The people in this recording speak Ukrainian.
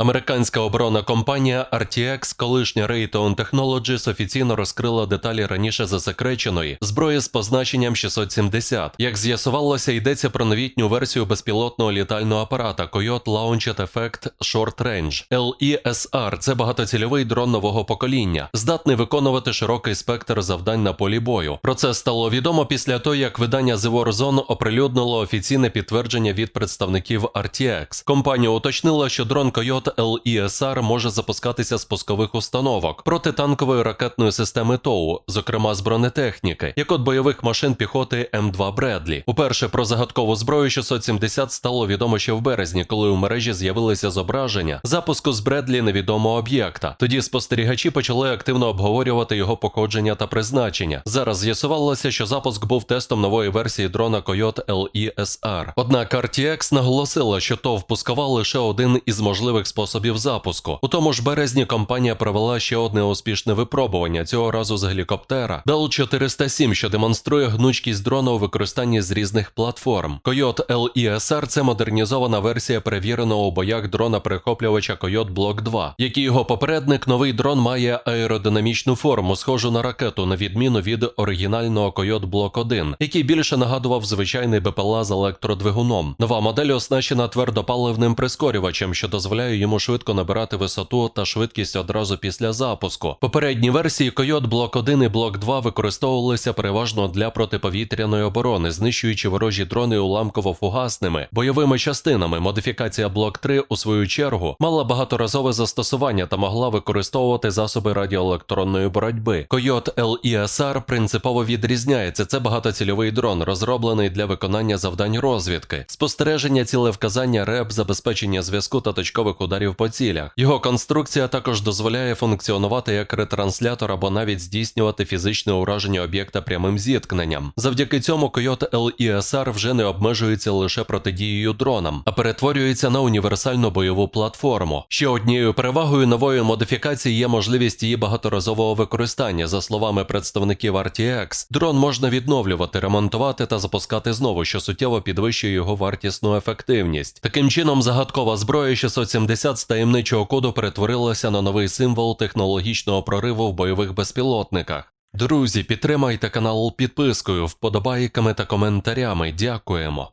Американська оборонна компанія RTX, колишня Raytheon Technologies, офіційно розкрила деталі раніше засекреченої зброї з позначенням 670. Як з'ясувалося, йдеться про новітню версію безпілотного літального апарата Coyote Launched Effect Short Range. LESR – це багатоцільовий дрон нового покоління, здатний виконувати широкий спектр завдань на полі бою. Про це стало відомо після того, як видання The Warzone оприлюднило офіційне підтвердження від представників RTX. Компанія уточнила, що дрон Coyote LESR може запускатися з пускових установок протитанкової ракетної системи ТОУ, зокрема з бронетехніки, як от бойових машин піхоти М2 Бредлі. Уперше про загадкову зброю 670 стало відомо ще в березні, коли у мережі з'явилися зображення запуску з Бредлі невідомого об'єкта. Тоді спостерігачі почали активно обговорювати його походження та призначення. Зараз з'ясувалося, що запуск був тестом нової версії дрона Coyote LESR. Однак RTX наголосила, що ТОВ пускова лише один із можливих способів запуску. У тому ж березні компанія провела ще одне успішне випробування цього разу з гелікоптера Bell 407, що демонструє гнучкість дрона у використанні з різних платформ. Coyote LESR – це модернізована версія перевіреного у боях дрона перехоплювача Coyote Block 2, як і його попередник, новий дрон має аеродинамічну форму, схожу на ракету, на відміну від оригінального Coyote Block 1, який більше нагадував звичайний БПЛА з електродвигуном. Нова модель оснащена твердопаливним прискорювачем, що дозволяє йому швидко набирати висоту та швидкість одразу після запуску. Попередні версії Coyote Block 1 і Block 2 використовувалися переважно для протиповітряної оборони, знищуючи ворожі дрони уламково-фугасними бойовими частинами. Модифікація Block 3, у свою чергу, мала багаторазове застосування та могла використовувати засоби радіоелектронної боротьби. Coyote LESR принципово відрізняється. Це багатоцільовий дрон, розроблений для виконання завдань розвідки, спостереження цілевказання РЕП, забезпечення зв'язку та точкових ударів по цілях. Його конструкція також дозволяє функціонувати як ретранслятор або навіть здійснювати фізичне ураження об'єкта прямим зіткненням. Завдяки цьому Coyote LESR вже не обмежується лише протидією дронам, а перетворюється на універсальну бойову платформу. Ще однією перевагою нової модифікації є можливість її багаторазового використання. За словами представників RTX, дрон можна відновлювати, ремонтувати та запускати знову, що суттєво підвищує його вартісну ефективність. Таким чином, загадкова зброя 670 з таємничого коду перетворилася на новий символ технологічного прориву в бойових безпілотниках. Друзі, підтримайте канал підпискою, вподобайками та коментарями. Дякуємо.